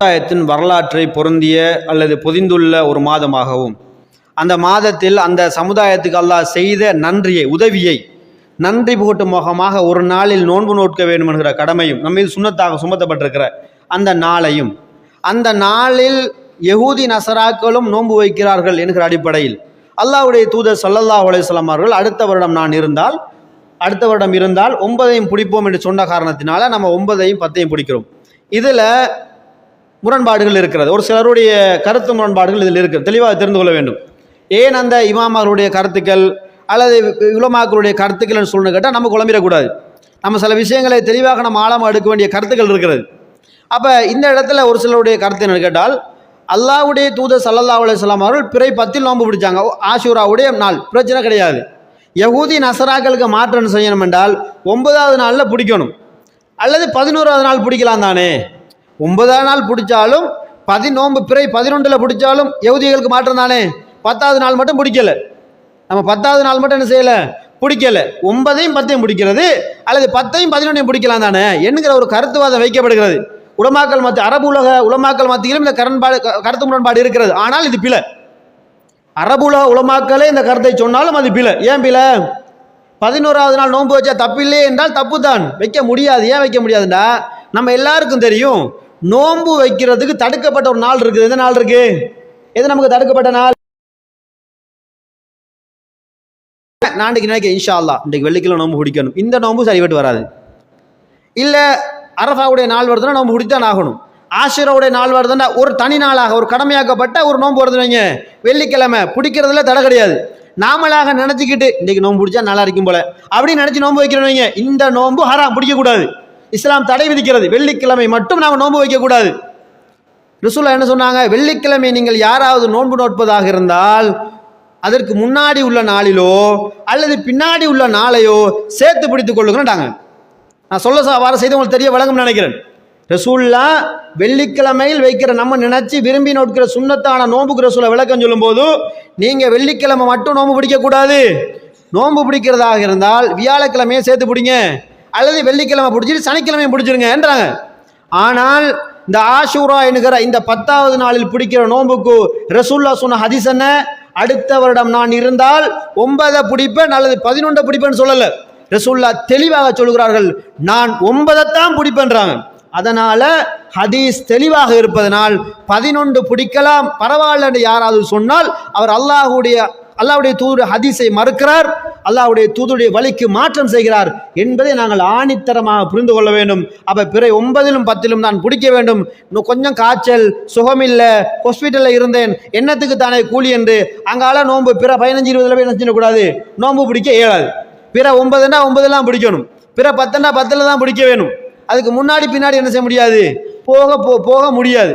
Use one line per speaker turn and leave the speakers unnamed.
சமுதாயத்தின் வரலாற்றை பொருந்திய அல்லது பொதிந்துள்ள ஒரு மாதமாகவும் அந்த மாதத்தில் அந்த சமுதாயத்துக்கு அல்லாஹ் செய்த நன்றியை உதவியை நன்றி புகட்டும் முகமாக ஒரு நாளில் நோன்பு நோட்க வேண்டும் என்கிற கடமையும் நம்ம சுண்ணத்தாக சுமத்தப்பட்டிருக்கிற அந்த நாளையும் அந்த நாளில் யகூதி நசராக்களும் நோன்பு வைக்கிறார்கள் என்கிற அடிப்படையில் அல்லாஹ்வுடைய தூதர் சல்லல்லாஹ் அலையம் அவர்கள் அடுத்த வருடம் நான் இருந்தால் அடுத்த வருடம் இருந்தால் ஒன்பதையும் பிடிப்போம் என்று சொன்ன காரணத்தினால நம்ம ஒன்பதையும் பத்தையும் பிடிக்கிறோம். இதில் முரண்பாடுகள் இருக்கிறது. ஒரு சிலருடைய கருத்து முரண்பாடுகள் இதில் இருக்குது தெளிவாக தெரிந்து கொள்ள வேண்டும். ஏன் அந்த இமாமர்களுடைய கருத்துக்கள் அல்லது உலமாக்களுடைய கருத்துக்கள்னு சொல்லணும் கேட்டால் நம்ம குழம்பிடக்கூடாது. நம்ம சில விஷயங்களை தெளிவாக நம்ம ஆழமாக எடுக்க வேண்டிய கருத்துக்கள் இருக்கிறது. அப்போ இந்த இடத்துல ஒரு சிலருடைய கருத்து என்னன்னு கேட்டால் அல்லாவுடைய தூதர் சல்லல்லா அலுவலாம் அவர்கள் பிறை பத்தில் நோன்பு பிடிச்சாங்க. ஆஷூராவுடைய நாள். பிரச்சனை கிடையாது. யகூதி நசராக்களுக்கு மாற்றம் செய்யணும் என்றால் ஒன்பதாவது நாளில் பிடிக்கணும். அல்லது பதினோராவது நாள் பிடிக்கலாம் தானே? ஒன்பதாவது நாள் பிடிச்சாலும் பதினோம்பு பிறை பதினொன்றில் பிடிச்சாலும் யகுதிகளுக்கு மாற்றம் தானே? பத்தாவது நாள் மட்டும் பிடிக்கலை. நம்ம பத்தாவது நாள் மட்டும் என்ன செய்யலை? பிடிக்கல. ஒன்பதையும் பத்தையும் பிடிக்கிறது அல்லது பத்தையும் பதினொன்றையும் பிடிக்கலாம் தானே? என்கிற ஒரு கருத்துவாதம் வைக்கப்படுகிறது. உலமாக்கல் மத்திய அரபு உலக உலமாக்கல் மத்தியிலும் இந்த கரண்பாடு கருத்து முரண்பாடு இருக்கிறது. ஆனால் இது பிழை. அரபு உலக உலமாக்களே இந்த கருத்தை சொன்னாலும் அது பிழை. ஏன் பிழை? பதினோராவது நாள் நோன்பு வச்சா தப்பில்லையே என்றால் தப்பு தான் வைக்க முடியாது. ஏன் வைக்க முடியாதுண்டா நம்ம எல்லாருக்கும் தெரியும். நோன்பு வைக்கிறதுக்கு தடுக்கப்பட்ட ஒரு நாள் இருக்குது. எந்த நாள் இருக்கு? எது நமக்கு தடுக்கப்பட்ட நாள்? இன்றைக்கு நினைக்கிறேன் இன்ஷா அல்லாஹ் இன்றைக்கு வெள்ளிக்கிழமை நோன்பு பிடிக்கணும். இந்த நோன்பு சரிபட்டு வராது. இல்லை அரஃபாவுடைய நாள் வருதுன்னா நோன்பு பிடித்தான் ஆகணும். ஆஷிராவுடைய நாள் வருதுன்னா ஒரு தனி நாளாக ஒரு கடமையாக்கப்பட்ட ஒரு நோன்பு வருது வைங்க. வெள்ளிக்கிழமை பிடிக்கிறதுல தடை கிடையாது. நாமளாக நினச்சிக்கிட்டு இன்றைக்கி நோன்பு பிடிச்சா நல்லா இருக்கும் போல. அப்படின்னு நினச்சி நோன்பு வைக்கிறோம் வைங்க. இந்த நோன்பு ஹராம் பிடிக்கக்கூடாது. இஸ்லாம் தடை விதிக்கிறது. வெள்ளிக்கிழமை மட்டும் நாம் நோன்பு வைக்கக்கூடாது. ரிசுல்லா என்ன சொன்னாங்க? வெள்ளிக்கிழமை நீங்கள் யாராவது நோன்பு நோட்பதாக இருந்தால் அதற்கு முன்னாடி உள்ள நாளிலோ அல்லது பின்னாடி உள்ள நாளையோ சேர்த்து பிடித்துக் கொள்ளுங்கன்றாங்க நான் சொல்ல ச- செய்து உங்களுக்கு தெரிய வழங்கும் நினைக்கிறேன். ரசூல்லா வெள்ளிக்கிழமையில் வைக்கிற நம்ம நினைச்சு விரும்பி நோட்கிற சுண்ணத்தான நோன்புக்கு ரசூலை விளக்கம் சொல்லும்போது நீங்க வெள்ளிக்கிழமை மட்டும் நோன்பு பிடிக்கக்கூடாது. நோன்பு பிடிக்கிறதாக இருந்தால் வியாழக்கிழமையை சேர்த்து பிடிங்க. அல்லது வெள்ளிக்கிழமை பிடிச்சிட்டு பிடிச்சிருங்க பிடிச்சிருங்கன்றாங்க ஆனால் இந்த ஆஷூரா என்கிற இந்த பத்தாவது நாளில் பிடிக்கிற நோன்புக்கு ரசூல்லா சொன்ன ஹதீஸ் என்ன? அடுத்த வருடம் நான் இருந்தால் ஒன்பதை பிடிப்பேன் அல்லது பதினொன்றை பிடிப்பேன்னு சொல்லலை. ரசூல்லா தெளிவாக சொல்கிறார்கள் நான் ஒன்பதைத்தான் பிடிப்பேன்றாங்க. அதனால ஹதீஸ் தெளிவாக இருப்பதனால் பதினொன்று பிடிக்கலாம் பரவாயில்ல என்று யாராவது சொன்னால் அவர் அல்லாஹுடைய அல்லாவுடைய தூதுடைய ஹதீஸை மறுக்கிறார். அல்லாவுடைய தூதுடைய வழிக்கு மாற்றம் செய்கிறார் என்பதை நாங்கள் ஆணித்தரமாக புரிந்து கொள்ள வேண்டும். அப்போ பிற ஒன்பதிலும் பத்திலும் நான் பிடிக்க வேண்டும். இன்னும் கொஞ்சம் காய்ச்சல் சுகமில்லை ஹாஸ்பிட்டலில் இருந்தேன் என்னத்துக்கு தானே கூலி என்று. அங்கால நோன்பு பிற பதினஞ்சு இருபதுல போய் என்ன செய்யக்கூடாது நோன்பு பிடிக்க இயலாது. பிற ஒன்பதுனா ஒன்பதெல்லாம் பிடிக்கணும். பிற பத்துனா பத்தில் தான் பிடிக்க வேணும். அதுக்கு முன்னாடி பின்னாடி என்ன செய்ய முடியாது? போக போ போக முடியாது.